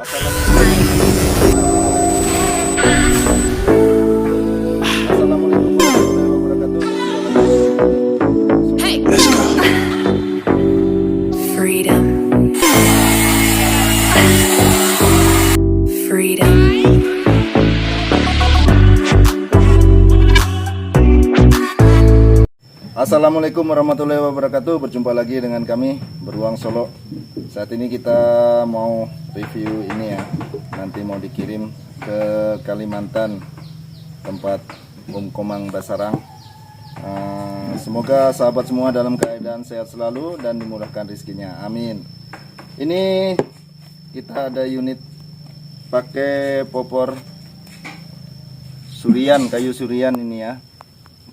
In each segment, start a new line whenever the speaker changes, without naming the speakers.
Assalamualaikum Assalamualaikum warahmatullahi wabarakatuh. Berjumpa lagi dengan kami Beruang Solo. Saat ini kita mau review ini ya. Nanti mau dikirim ke Kalimantan tempat Om Komang Basarang. Eh, semoga sahabat semua dalam keadaan sehat selalu dan dimudahkan rezekinya. Amin. Ini kita ada unit pakai popor surian, kayu surian ini ya.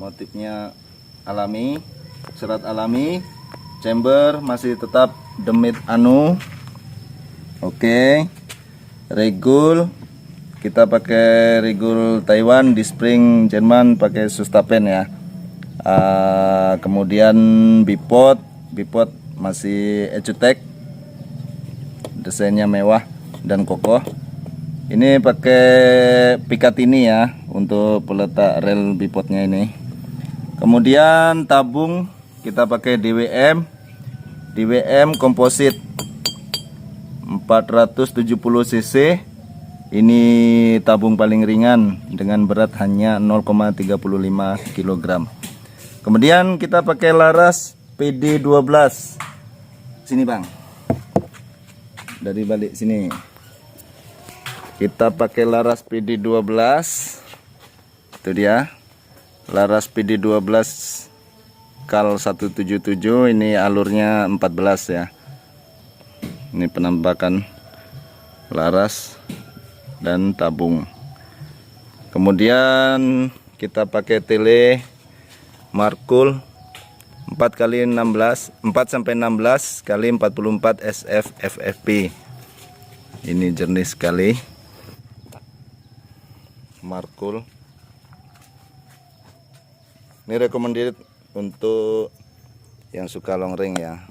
Motifnya alami, serat alami, chamber masih tetap demit anu. Oke. Regul kita pakai regul Taiwan di spring Jerman pakai Sustapen ya. Ah, kemudian bipod, bipod masih Ecutec. Desainnya mewah dan kokoh. Ini pakai Picatinny ya untuk peletak rel bipodnya ini. Kemudian tabung kita pakai DWM DWM komposit 470 cc. Ini tabung paling ringan dengan berat hanya 0,35 kg kemudian kita pakai laras PD12 sini bang. Dari balik sini. Kita pakai laras PD12 itu dia Laras PD12 Kal 177 ini alurnya 14 ya. Ini penampakan laras dan tabung. Kemudian kita pakai tele Markul 4 kali 16 4 sampai 16 kali 44 SF FFP. Ini jernih sekali. Markul ini recommended untuk yang suka long ring ya.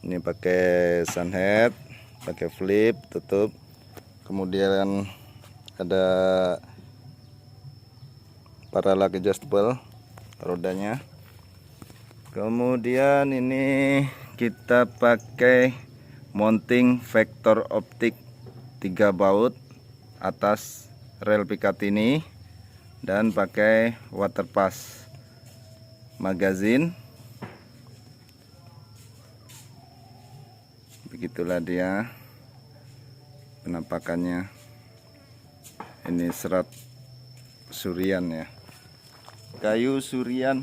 Ini pakai sunhead pakai flip tutup. Kemudian ada parallax adjustable rodanya. Kemudian ini kita pakai mounting vector optik 3 baut atas rel Picatinny dan pakai water pass magazin. Begitulah dia penampakannya. Ini serat surian ya. Kayu surian.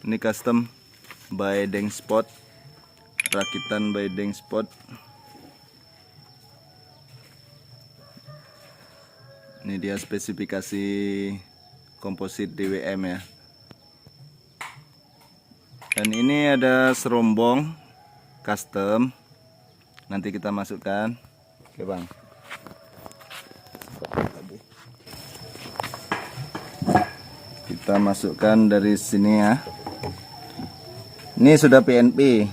Ini custom by Deng Spot. Rakitan by Deng Spot. Ini dia spesifikasi komposit DWM ya. Dan ini ada serombong custom. Nanti kita masukkan. Oke bang. Kita masukkan dari sini ya. Ini sudah PNP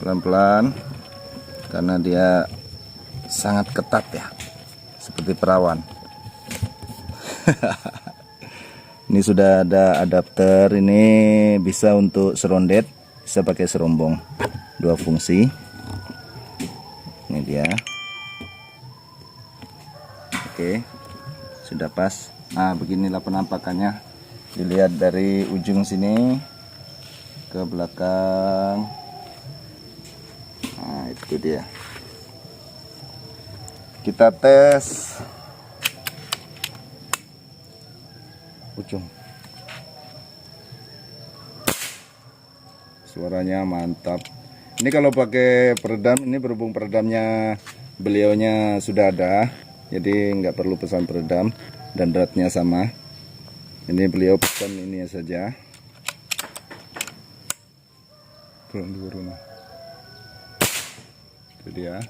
pelan-pelan karena dia sangat ketat ya seperti perawan ini sudah ada adapter ini bisa untuk serondet bisa pakai serombong. Dua fungsi. Ini dia. Oke sudah pas. Nah beginilah penampakannya. Dilihat dari ujung sini ke belakang. Nah itu dia. Kita tes ujung. Suaranya mantap. Ini kalau pakai peredam ini berhubung peredamnya beliaunya sudah ada jadi nggak perlu pesan peredam dan beratnya sama. Ini beliau pesan ini saja. Belum dulu rumah. Itu dia.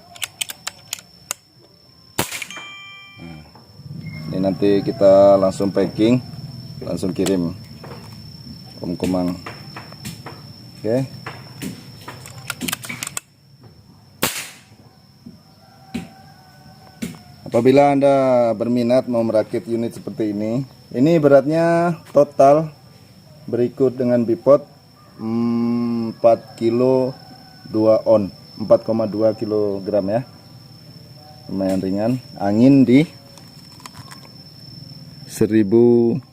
Nah, ini nanti kita langsung packing langsung kirim. Om Komang oke. Okay. apabila anda berminat mau merakit unit seperti ini ini beratnya total berikut dengan bipod 4 kilo 2 on 4,2 kg ya. Lumayan ringan. Angin di 1000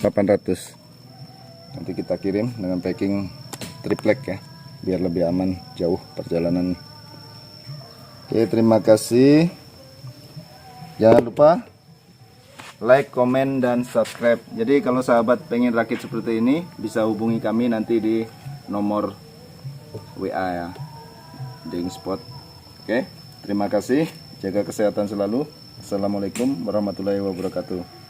1800. Nanti kita kirim dengan packing triplek ya, biar lebih aman jauh perjalanan. Oke, terima kasih. Jangan lupa like, komen, dan subscribe. Jadi kalau sahabat pengen rakit seperti ini, bisa hubungi kami nanti di nomor WA ya, Ding Spot. Oke, terima kasih. Jaga kesehatan selalu. Assalamualaikum warahmatullahi wabarakatuh.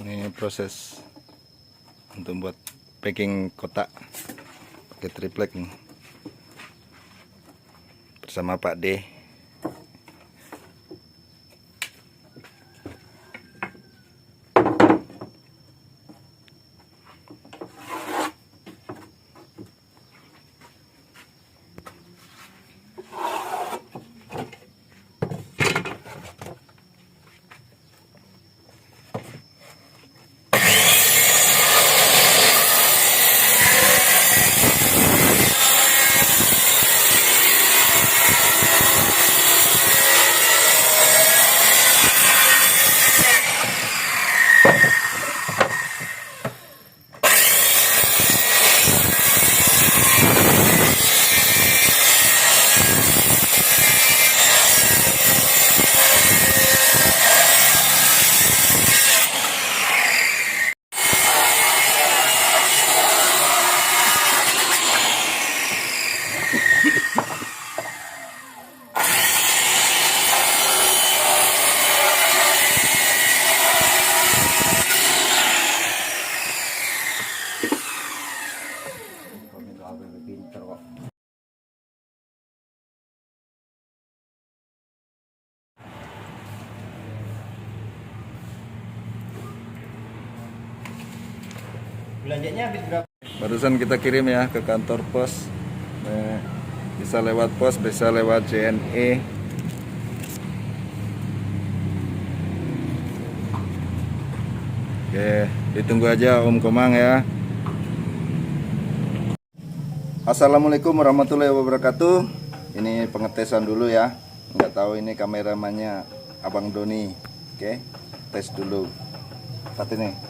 Ini proses untuk buat packing kotak pakai triplek nih. bersama Pak D.
Belanjanya habis berapa?
Barusan kita kirim ya ke kantor pos. Eh, bisa lewat pos, bisa lewat JNE. Oke, ditunggu aja Om Komang ya. Assalamualaikum warahmatullahi wabarakatuh. Ini pengetesan dulu ya. Nggak tahu ini kameramannya Abang Doni. Oke, tes dulu. Saat ini.